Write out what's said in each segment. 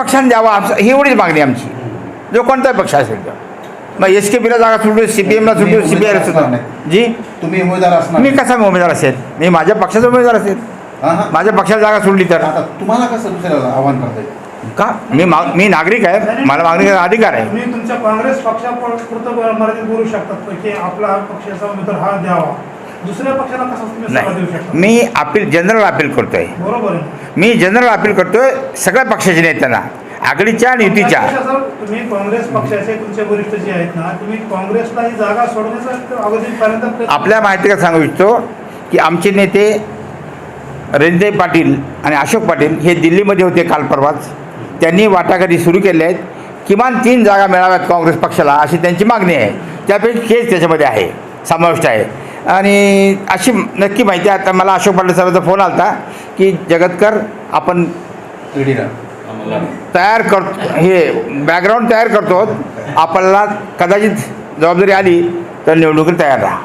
पक्षाने द्यावा आमचं ही एवढीच मागणी आमची. जो कोणताही पक्ष असेल तर मग एस के पीला जागा सुटू सी पी एमला सुटू सी पी आयला सुटू जी? तुम्ही उमेदवार असणार मी कसा उमेदवार असेल? मी माझ्या पक्षाचा उमेदवार असेल. माझ्या पक्षाला जागा सोडली तर. आता तुम्हाला कसं दुसऱ्याला आव्हान करता येईल? का? मी माग मी नागरिक आहे. मला मागणी करायचा अधिकार आहे. तुम्ही तुमच्या काँग्रेस पक्षापुरतं मर्यादित बोलू शकतात की आपला पक्षाचा उमेदवार हा द्यावा. दुसऱ्या पक्षाला कसा नाही. मी अपील जनरल अपील करतोय. बरोबर मी जनरल अपील करतोय सगळ्या पक्षाच्या नेत्यांना आघाडीच्या आणि युतीच्या. तुम्ही काँग्रेस पक्षाचे तुमचे वरिष्ठ जे आहेत ना तुम्ही काँग्रेसला ही जागा सोडण्याचा अगदीपर्यंत प्रयत्न- आपल्या माहितीला सांगू इच्छितो की आमचे नेते रणजय पाटील आणि अशोक पाटील हे दिल्लीमध्ये होते काल परवाच. त्यांनी वाटाघाटी सुरू केल्या आहेत. किमान तीन जागा मिळाव्यात काँग्रेस पक्षाला अशी त्यांची मागणी आहे. त्यापैकी हेच त्याच्यामध्ये आहे समाविष्ट आहे. आणि अशी नक्की माहिती आहे. आता मला अशोक पाटील साहेबांचा फोन आला होता की जगतकर आपण ईडीला तयार करतो हे बॅकग्राऊंड तयार करतो. आपल्याला कदाचित जबाबदारी आली तर निवडणुकीत तयार राहा.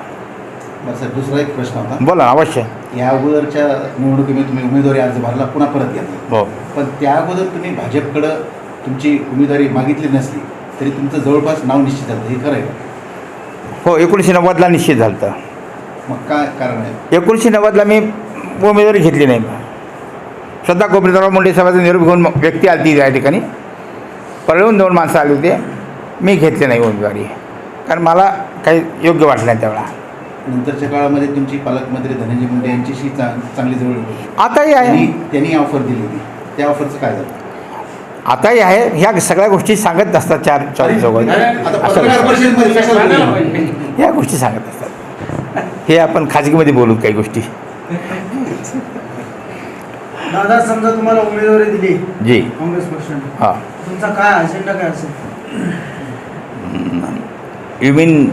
दुसरा एक प्रश्न होता. बोला अवश्य. या अगोदरच्या निवडणुकीमध्ये तुम्ही उमेदवारी अर्ज भरला पुन्हा परत घेतला हो. पण त्या अगोदर तुम्ही भाजपकडं तुमची उमेदवारी मागितली नसली तरी तुमचं जवळपास नाव निश्चित झालं. हे खरं आहे का? हो एकोणीसशे नव्वदला निश्चित झालं होतं. मग काय कारण आहे? एकोणीसशे नव्वदला मी उमेदवारी घेतली नाही. श्रद्धा गोपीनाथराव मुंडे साहेबांचा निरोप घेऊन व्यक्ती आली ती त्या ठिकाणी. पळवून दोन माणसं आली होते. मी घेतली नाही उमेदवारी. कारण मला काही योग्य वाटलं नाही त्यावेळा नंतरच्या काळामध्ये तुमची पालकमंत्री धनंजय मुंडे यांच्याशी चांग चांगली जवळ होती आताही आहे. त्यांनी त्यांनी ऑफर दिली होती. त्या ऑफरचं काय झालं? आताही आहे. ह्या सगळ्या गोष्टी सांगत असतात चार चौघ चौघ आता असं पत्रकार परिषदेमध्ये कशाला बोलले? ह्या गोष्टी सांगत असतात. हे आपण खाजगीमध्ये बोलू काही गोष्टी. दादा समजा तुम्हाला उमेदवारी दिली. जी. काँग्रेस पक्षाने. हां. तुमचा काय अजेंडा काय असेल? यू मीन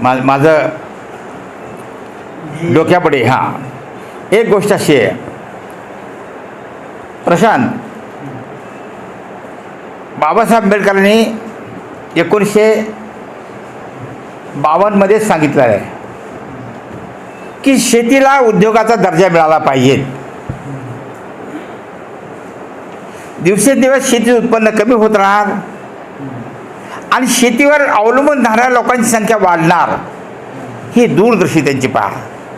मा माझं डोक्यापुढे हां. एक गोष्ट अशी आहे. प्रशांत बाबासाहेब आंबेडकरांनी एकोणीसशे बावन्नमध्येच सांगितलं आहे. की शेतीला उद्योगाचा दर्जा मिळाला पाहिजे. दिवसेंदिवस शेतीचं उत्पन्न कमी होत राहणार. आणि शेतीवर अवलंबून राहणाऱ्या लोकांची संख्या वाढणार. ही दूरदृष्टी त्यांची पहा.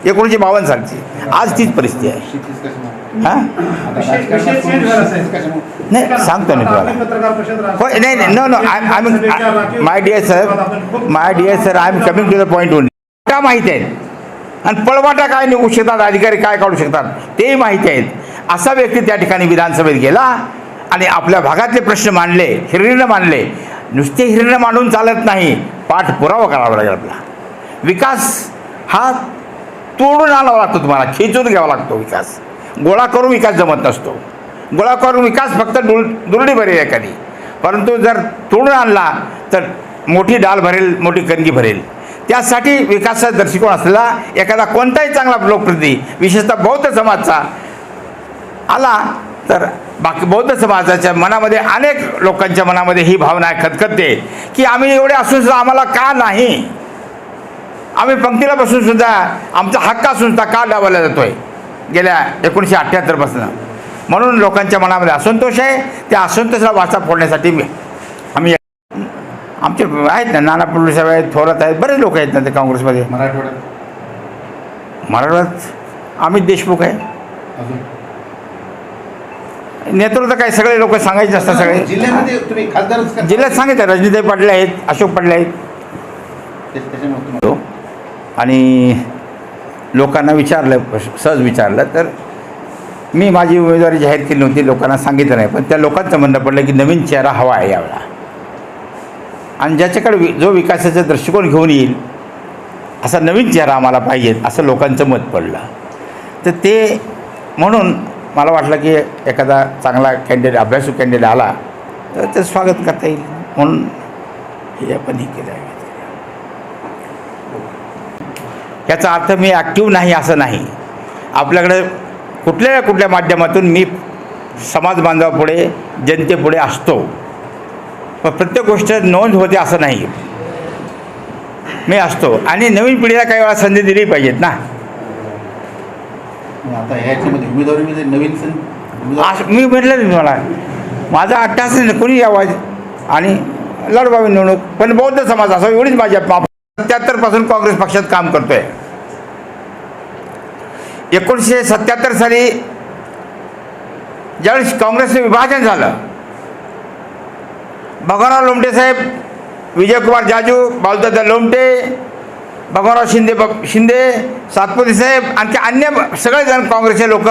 एकोणीसशे बावन्न सालची. आज तीच परिस्थिती आहे. हां? नाही सांगतो मी तुम्हाला. हो नाही नाही no no I I my dear sir my dear sir I am coming to the point only का माहिती आहे. आणि पळवाटा काय निघू शकतात? अधिकारी काय काढू शकतात? तेही माहिती आहेत. असा व्यक्ती त्या ठिकाणी विधानसभेत गेला आणि आपल्या भागातले प्रश्न मांडले हिरडीनं मांडले. नुसते हिरडीनं मांडून चालत नाही. पाठपुरावा करावा लागेल आपला. विकास हा तोडून आणावा लागतो तुम्हाला. खेचून घ्यावा लागतो विकास. गोळा करून विकास जमत नसतो. गोळा करून विकास फक्त डुल दुरडी भरेल एखादी. परंतु जर तोडून आणला तर मोठी डाल भरेल मोठी कणगी भरेल. त्यासाठी विकासाचा दृष्टिकोन असलेला एखादा कोणताही चांगला लोकप्रतिनिधी विशेषतः बौद्ध समाजचा आला तर बाकी बौद्ध समाजाच्या मनामध्ये अनेक लोकांच्या मनामध्ये ही भावना खतखतते की आम्ही एवढे असून सुद्धा आम्हाला का नाही? आम्ही पंक्तीला बसून सुद्धा आमचा हक्क असून सुद्धा का डावला जातोय? गेल्या एकोणीसशे अठ्ठ्याहत्तरपासून. म्हणून लोकांच्या मनामध्ये असंतोष आहे. त्या असंतोषाला वाचा फोडण्यासाठी मी आमचे आहेत ना नाना पटोले साहेब आहेत थोरात आहेत बरेच लोक आहेत ना ते काँग्रेसमध्ये. मराठवाड्यात? मराठवाड्यात? अमित देशमुख आहे. नेतृत्व काय सगळे लोक सांगायचे असतात सगळे. जिल्ह्यामध्ये? जिल्ह्यात सांगितलं रजनीताई पाटील आहेत अशोक पाटील आहेत. तो आणि लोकांना विचारलं सहज विचारलं तर मी माझी उमेदवारी जाहीर केली नव्हती लोकांना सांगितलं नाही पण त्या लोकांचं म्हणणं पडलं की नवीन चेहरा हवा आहे यावेळा आणि ज्याच्याकडे वि जो विकासाचा दृष्टिकोन घेऊन येईल असा नवीन चेहरा आम्हाला पाहिजे असं लोकांचं मत पडलं. तर ते म्हणून मला वाटलं की एखादा चांगला कॅन्डिडेट अभ्यासू कॅन्डिडेट आला तर ते स्वागत करता येईल. म्हणून हे आपण हे केलं आहे. याचा अर्थ मी ॲक्टिव्ह नाही असं नाही. आपल्याकडे कुठल्या कुठल्या माध्यमातून मी समाज बांधवापुढे जनतेपुढे असतो. प्रत्येक गोष्ट नोंद होते असं नाही. मी असतो. आणि नवीन पिढीला काही वेळा संधी दिली पाहिजेत ना. आता ह्याच्यामध्ये नवीन असं मी म्हटलं तुम्हाला माझा अट्टास कोणी यावं? आणि लढवावी निवडणूक. पण बौद्ध समाज असा एवढीच माझी सत्याहत्तरपासून काँग्रेस पक्षात काम करतोय. एकोणीसशे सत्याहत्तर साली ज्यावेळेस काँग्रेसचं विभाजन झालं भगवानराव लोमटे साहेब विजयकुमार जाजू बालदादा लोमटे भगवानराव शिंदे ब- शिंदे सातपुते साहेब आणखी अन्य सगळेजण काँग्रेसचे लोक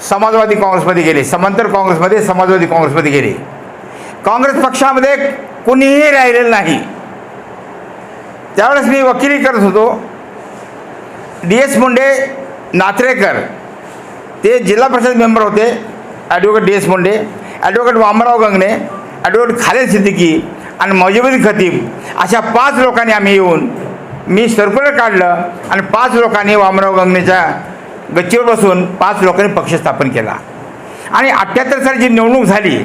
समाजवादी काँग्रेसमध्ये गेले समांतर काँग्रेसमध्ये समाजवादी काँग्रेसमध्ये गेले. काँग्रेस पक्षामध्ये कुणीही राहिलेलं नाही. त्यावेळेस मी वकिली करत होतो. डी एस मुंडे नात्रेकर ते जिल्हा परिषद मेंबर होते. Advocate D S Munde advocate Vamrao Gangane advocate Khaled Siddiqui आणि मौजबुद्दीन खतीब अशा पाच लोकांनी आम्ही येऊन मी सर्क्युलर काढलं आणि पाच लोकांनी वामराव गंगणेच्या गच्चीवर बसून पाच लोकांनी पक्ष स्थापन केला. आणि अठ्ठ्याहत्तर साली जी निवडणूक झाली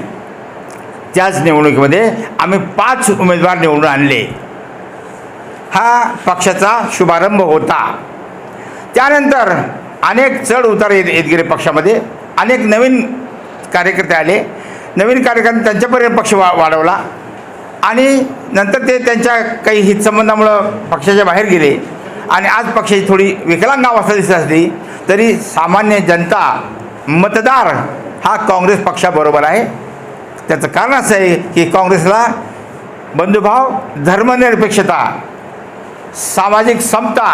त्याच निवडणुकीमध्ये आम्ही पाच उमेदवार निवडून आणले. हा पक्षाचा शुभारंभ होता. त्यानंतर अनेक चढ उतार येत येत गेले पक्षामध्ये. अनेक नवीन कार्यकर्ते आले. नवीन कार्यक्रम त्यांच्यापर्यंत पक्ष वा वाढवला. आणि नंतर ते त्यांच्या काही हितसंबंधामुळं पक्षाच्या बाहेर गेले. आणि आज पक्षाची थोडी विकलांग अवस्था दिसत असली तरी सामान्य जनता मतदार हा काँग्रेस पक्षाबरोबर आहे. त्याचं कारण असं आहे की काँग्रेसला बंधुभाव धर्मनिरपेक्षता सामाजिक समता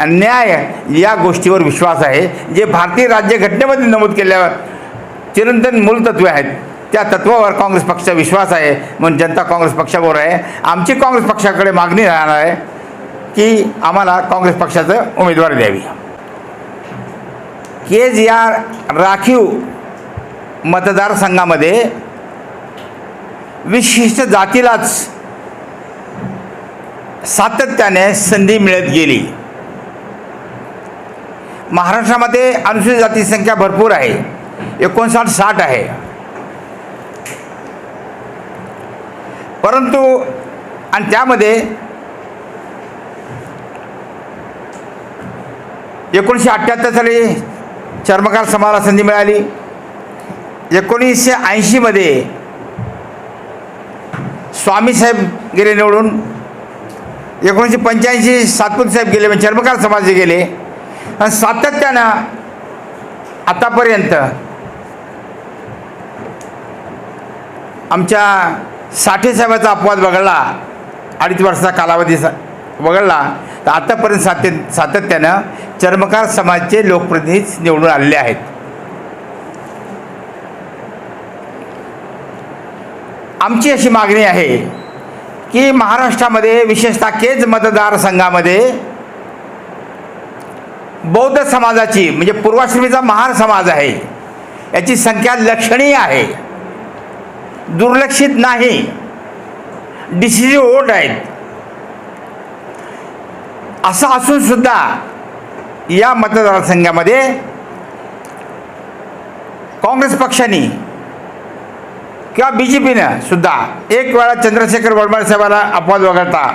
न्याय या गोष्टीवर विश्वास आहे. जे भारतीय राज्यघटनेमध्ये नमूद केल्यावर चिरंतन मूलतत्वे आहेत. त्या तत्वावर काँग्रेस पक्षाचा विश्वास आहे म्हणून जनता काँग्रेस पक्षाबरोबर आहे. आमची काँग्रेस पक्षाकडे मागणी राहणार आहे की आम्हाला काँग्रेस पक्षाचं उमेदवार द्यावी. केज या राखीव मतदारसंघामध्ये विशिष्ट जातीलाच सातत्याने संधी मिळत गेली. महाराष्ट्रामध्ये अनुसूचित जातीची संख्या भरपूर आहे. एकोणसाठ साठ आहे. परंतु आणि त्यामध्ये एकोणीसशे अठ्ठ्याहत्तर साली चर्मकार समाजाला संधी मिळाली. एकोणीसशे ऐंशीमध्ये स्वामी साहेब गेले निवडून. एकोणीसशे पंच्याऐंशी सातपूत साहेब गेले म्हणजे चर्मकार समाज गेले. आणि सातत्यानं आतापर्यंत आमच्या साठे साहेबाचा अपवाद वगळला अडीच वर्षाचा कालावधी स- वगळला तर आतापर्यंत सात्य सातत्यानं चर्मकार समाजचे लोकप्रतिनिधी निवडून आलेले आहेत. आमची अशी मागणी आहे की महाराष्ट्रामध्ये विशेषतः केज मतदारसंघामध्ये बौद्ध समाजाची म्हणजे पूर्वाश्रमीचा महार समाज आहे याची संख्या लक्षणीय आहे. दुर्लक्षित नाही. डिसिजिव्ह वोट आहेत. असं असून सुद्धा या मतदारसंघामध्ये काँग्रेस पक्षाने किंवा बी जे पीनं सुद्धा एक वेळा चंद्रशेखर वडमारे साहेबाला अपवाद वगळता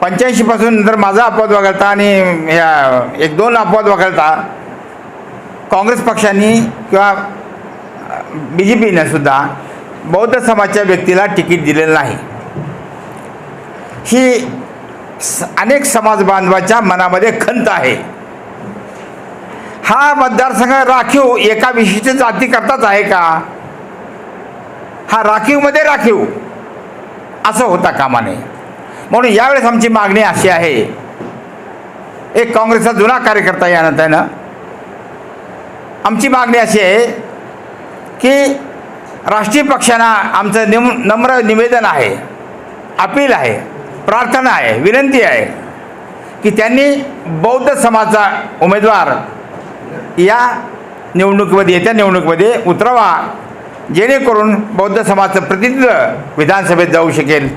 पंच्याऐंशीपासून नंतर माझा अपवाद वगळता आणि ह्या एक दोन अपवाद वगळता काँग्रेस पक्षाने किंवा बी जे पीनं सुद्धा बौद्ध समाजाच्या व्यक्तीला तिकीट दिलेलं नाही. ही अनेक समाज बांधवाच्या मनामध्ये खंत आहे. हा मतदारसंघ राखीव एका विशिष्ट जातीकरताच आहे का? हा राखीवमध्ये राखीव. असं होता कामा नये म्हणून यावेळेस आमची मागणी अशी आहे. एक काँग्रेसचा जुना कार्यकर्ता या नात्यानं आमची मागणी अशी आहे की राष्ट्रीय पक्षांना आमचं निम नम्र निवेदन आहे अपील आहे प्रार्थना आहे विनंती आहे की त्यांनी बौद्ध समाजाचा उमेदवार या निवडणुकीमध्ये येत्या निवडणुकीमध्ये उतरवा जेणेकरून बौद्ध समाजाचं प्रतिनिधित्व विधानसभेत जाऊ शकेल.